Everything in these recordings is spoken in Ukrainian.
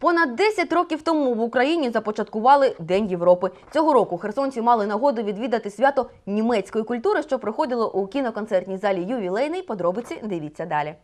Понад 10 років тому в Україні започаткували День Європи. Цього року херсонці мали нагоду відвідати свято німецької культури, що проходило у кіноконцертній залі Ювілейний. Подробиці дивіться далі.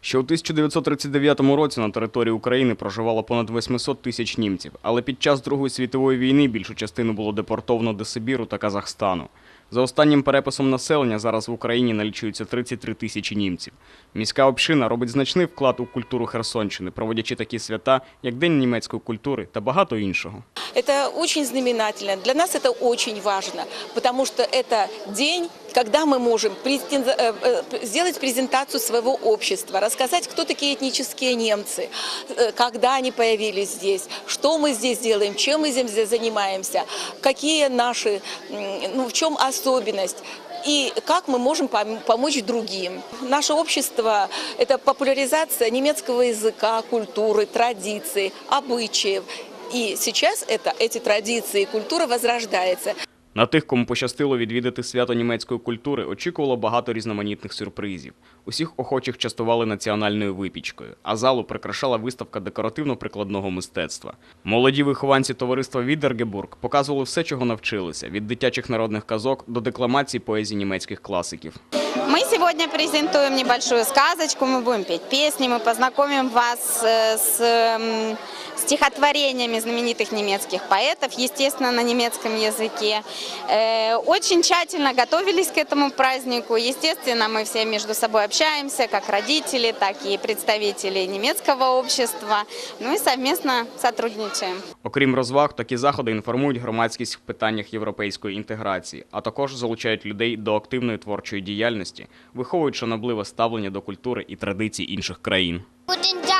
Ще у 1939 році на території України проживало понад 800 тисяч німців, але під час Другої світової війни більшу частину було депортовано до Сибіру та Казахстану. За останнім переписом населення зараз в Україні налічується 33 тисячі німців. Міська община робить значний вклад у культуру Херсонщини, проводячи такі свята, як День німецької культури та багато іншого. Это очень знаменательно. Для нас это очень важно, потому что это день, когда мы можем э, э, сделать презентацию своего общества, рассказать, кто такие этнические немцы, э, когда они появились здесь, что мы здесь делаем, чем мы здесь занимаемся, какие наши, ну, в чем особенность. И как мы можем пом- помочь другим. Наше общество – это популяризация немецкого языка, культуры, традиций, обычаев. И сейчас это, эти традиции и культура возрождается. На тих, кому пощастило відвідати свято німецької культури, очікувало багато різноманітних сюрпризів. Усіх охочих частували національною випічкою, а залу прикрашала виставка декоративно-прикладного мистецтва. Молоді вихованці товариства Відергебург показували все, чого навчилися: від дитячих народних казок до декламації поезії німецьких класиків. Мы сегодня презентуем небольшую сказочку, мы будем петь песни, мы познакомим вас э, с м, стихотворениями знаменитых немецких поэтов, естественно, на немецком языке. Э, Очень тщательно готовились к этому празднику. Естественно, мы все между собой общаемся, как родители, так и представители немецкого общества. Ну и совместно сотрудничаем. Окрім розваг, такі заходи інформують громадськість в питаннях європейської інтеграції, а також залучають людей до активної творчої діяльності, виховують шанобливе ставлення до культури і традицій інших країн.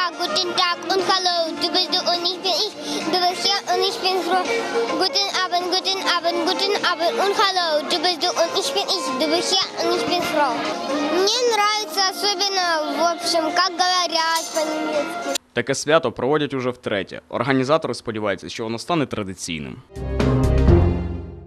Tag, guten Tag und hallo. Du bist du und ich bin ich. Du bist hier und ich bin froh. Guten Abend, guten Abend, guten Abend und hallo. Du bist du und ich bin ich. Du bist hier und ich bin froh. Мне нравится особенно, в общем, как говорят по-немецки. Таке свято проводять уже втретє. Організатори сподіваються, що воно стане традиційним.